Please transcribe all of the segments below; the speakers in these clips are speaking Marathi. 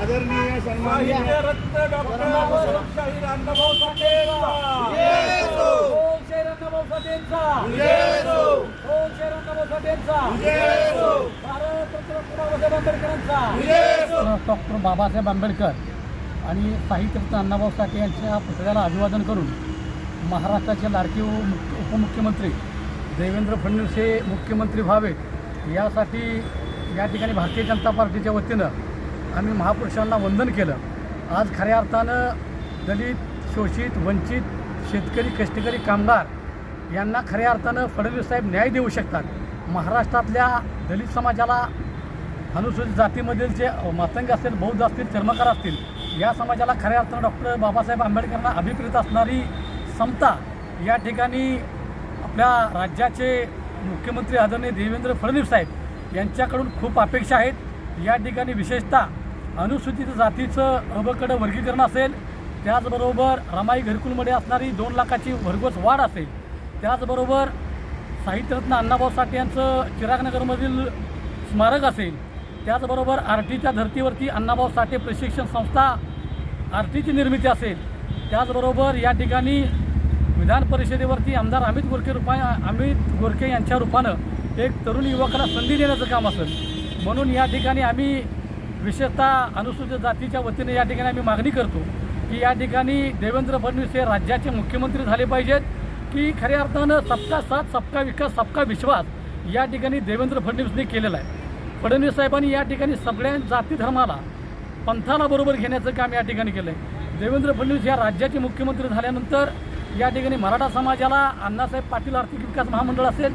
आदरणीय सन्माननीय रत्न डॉक्टर शाहीर अण्णाभाऊ डॉक्टर बाबासाहेब आंबेडकर आणि साहित्यरत्न अण्णाभाऊ साठे यांच्या पुतळ्याला अभिवादन करून महाराष्ट्राचे लाडके उप- उपमुख्यमंत्री देवेंद्र फडणवीस हे मुख्यमंत्री व्हावेत. यासाठी या ठिकाणी भारतीय जनता पार्टीच्या वतीनं आम्ही महापुरुषांना वंदन केलं. आज खऱ्या अर्थानं दलित शोषित वंचित शेतकरी कष्टकरी कामगार यांना खऱ्या अर्थानं फडणवीस साहेब न्याय देऊ शकतात. महाराष्ट्रातल्या दलित समाजाला अनुसूचित जातीमधील जे मातंग असतील बौद्ध असतील चर्मकार असतील या समाजाला खऱ्या अर्थानं डॉक्टर बाबासाहेब आंबेडकरांना अभिप्रेत असणारी समता या ठिकाणी आपल्या राज्याचे मुख्यमंत्री आदरणीय देवेंद्र फडणवीस साहेब यांच्याकडून खूप अपेक्षा आहेत. या ठिकाणी विशेषतः अनुसूचित जातीचं अबकडं वर्गीकरण असेल त्याचबरोबर रमाई घरकुलमध्ये असणारी दोन लाखाची भरघोस वाढ असेल त्याचबरोबर साहित्यरत्न अण्णाभाऊ साठे यांचं चिरागनगरमधील स्मारक असेल त्याचबरोबर आर टीच्या धर्तीवरती अण्णाभाऊ साठे प्रशिक्षण संस्था आर टीची निर्मिती असेल त्याचबरोबर या ठिकाणी विधान परिषदेवरती आमदार अमित गोरखे रूपा अमित गोरखे यांच्या रूपानं एक तरुण युवकाला संधी देण्याचं काम असेल. म्हणून या ठिकाणी आम्ही विशेषतः अनुसूचित जातीच्या वतीने या ठिकाणी आम्ही मागणी करतो की या ठिकाणी देवेंद्र फडणवीस हे राज्याचे मुख्यमंत्री झाले पाहिजेत की खऱ्या अर्थानं सबका साथ सबका विकास सबका विश्वास या ठिकाणी देवेंद्र फडणवीसने केलेला आहे. फडणवीस साहेबांनी या ठिकाणी सगळ्या जाती धर्माला पंथाला बरोबर घेण्याचं काम या ठिकाणी केलं आहे देवेंद्र फडणवीस या राज्याचे मुख्यमंत्री झाल्यानंतर या ठिकाणी मराठा समाजाला अण्णासाहेब पाटील आर्थिक विकास महामंडळ असेल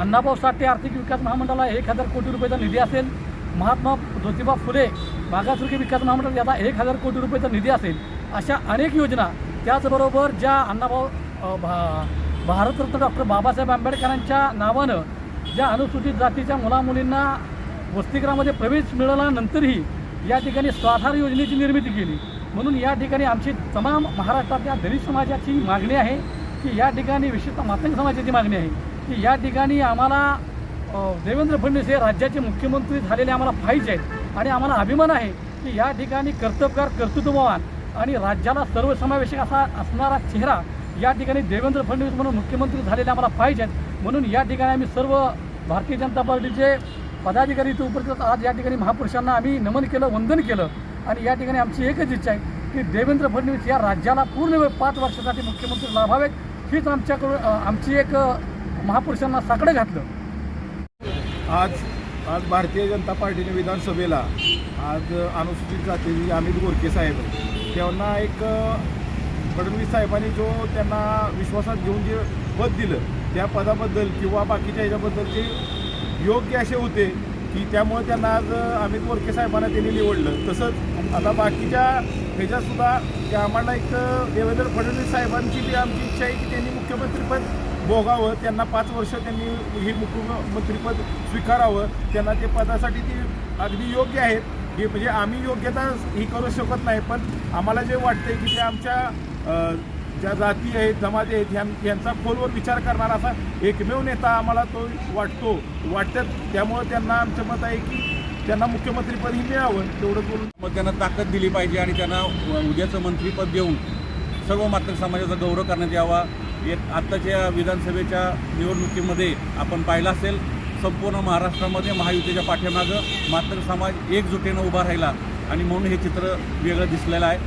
अण्णाभाऊ साठे आर्थिक विकास महामंडळाला एक हजार कोटी रुपयाचा निधी असेल. महात्मा ज्योतिबा फुले मागासवर्गीय विकास महामंडळ याला एक हजार कोटी रुपयाचा निधी असेल. अशा अनेक योजना त्याचबरोबर ज्या अण्णाभाऊ भा भारतरत्न डॉक्टर बाबासाहेब आंबेडकरांच्या नावानं ज्या अनुसूचित जातीच्या मुलामुलींना वसतिगृहामध्ये प्रवेश मिळाल्यानंतरही या ठिकाणी स्वाधार योजनेची निर्मिती केली. म्हणून या ठिकाणी आमची तमाम महाराष्ट्रातल्या दलित समाजाची मागणी आहे. की या ठिकाणी विशेषतः मातंग समाजाची मागणी आहे. की या ठिकाणी आम्हाला देवेंद्र फडणवीस हे राज्याचे मुख्यमंत्री झालेले आम्हाला पाहिजे आहेत आणि आम्हाला अभिमान आहे की या ठिकाणी कर्तबगार कर्तृत्ववान आणि राज्याला सर्वसमावेशक असा असणारा चेहरा या ठिकाणी देवेंद्र फडणवीस म्हणून मुख्यमंत्री झालेले आम्हाला पाहिजेत आहेत म्हणून या ठिकाणी आम्ही सर्व भारतीय जनता पार्टीचे पदाधिकारी इथे उपस्थित आज या ठिकाणी महापुरुषांना आम्ही नमन केलं वंदन केलं आणि या ठिकाणी आमची एकच इच्छा आहे की देवेंद्र फडणवीस या राज्याला पूर्ण वेळ पाच वर्षासाठी मुख्यमंत्री लाभावेत हीच आमच्याकडून आमची एक महापुरुषांना साकडं घातलं. आज आज भारतीय जनता पार्टीने विधानसभेला आज अनुसूचित जाती अमित गोरखे साहेब त्यांना एक फडणवीस साहेबांनी जो त्यांना विश्वासात घेऊन जे पद दिलं त्या पदाबद्दल किंवा बाकीच्या ह्याच्याबद्दल ते योग्य असे होते की त्यामुळे त्यांना आज अमित गोरखे साहेबांना त्यांनी निवडलं. तसंच आता बाकीच्या ह्याच्यातसुद्धा की आम्हाला एक देवेंद्र फडणवीस साहेबांची बी आमची इच्छा आहे की त्यांनी मुख्यमंत्रीपद भोगावं. त्यांना पाच वर्ष त्यांनी हे मुख्यमंत्रीपद स्वीकारावं. त्यांना ते पदासाठी ती अगदी योग्य आहेत. हे म्हणजे आम्ही योग्यता ही करू शकत नाही पण आम्हाला जे वाटतंय की ते आमच्या ज्या जाती आहेत जमाती आहेत ह्यां यांचा खोलवर विचार करणारा असा एकमेव नेता आम्हाला तो वाटतो वाटतात त्यामुळं त्यांना आमचं मत आहे की त्यांना मुख्यमंत्रीपदही मिळावं तेवढं बोलून. मग त्यांना ताकद दिली पाहिजे आणि त्यांना उद्याचं मंत्रीपद देऊन सर्व मातृ समाजाचा गौरव करण्यात यावा. एक आत्ताच्या विधानसभेच्या निवडणुकीमध्ये आपण पाहिलं असेल संपूर्ण महाराष्ट्रामध्ये महायुतीच्या पाठीमागं मात्र समाज एकजुटीनं उभा राहिला. आणि म्हणून हे चित्र वेगळं दिसलेलं आहे.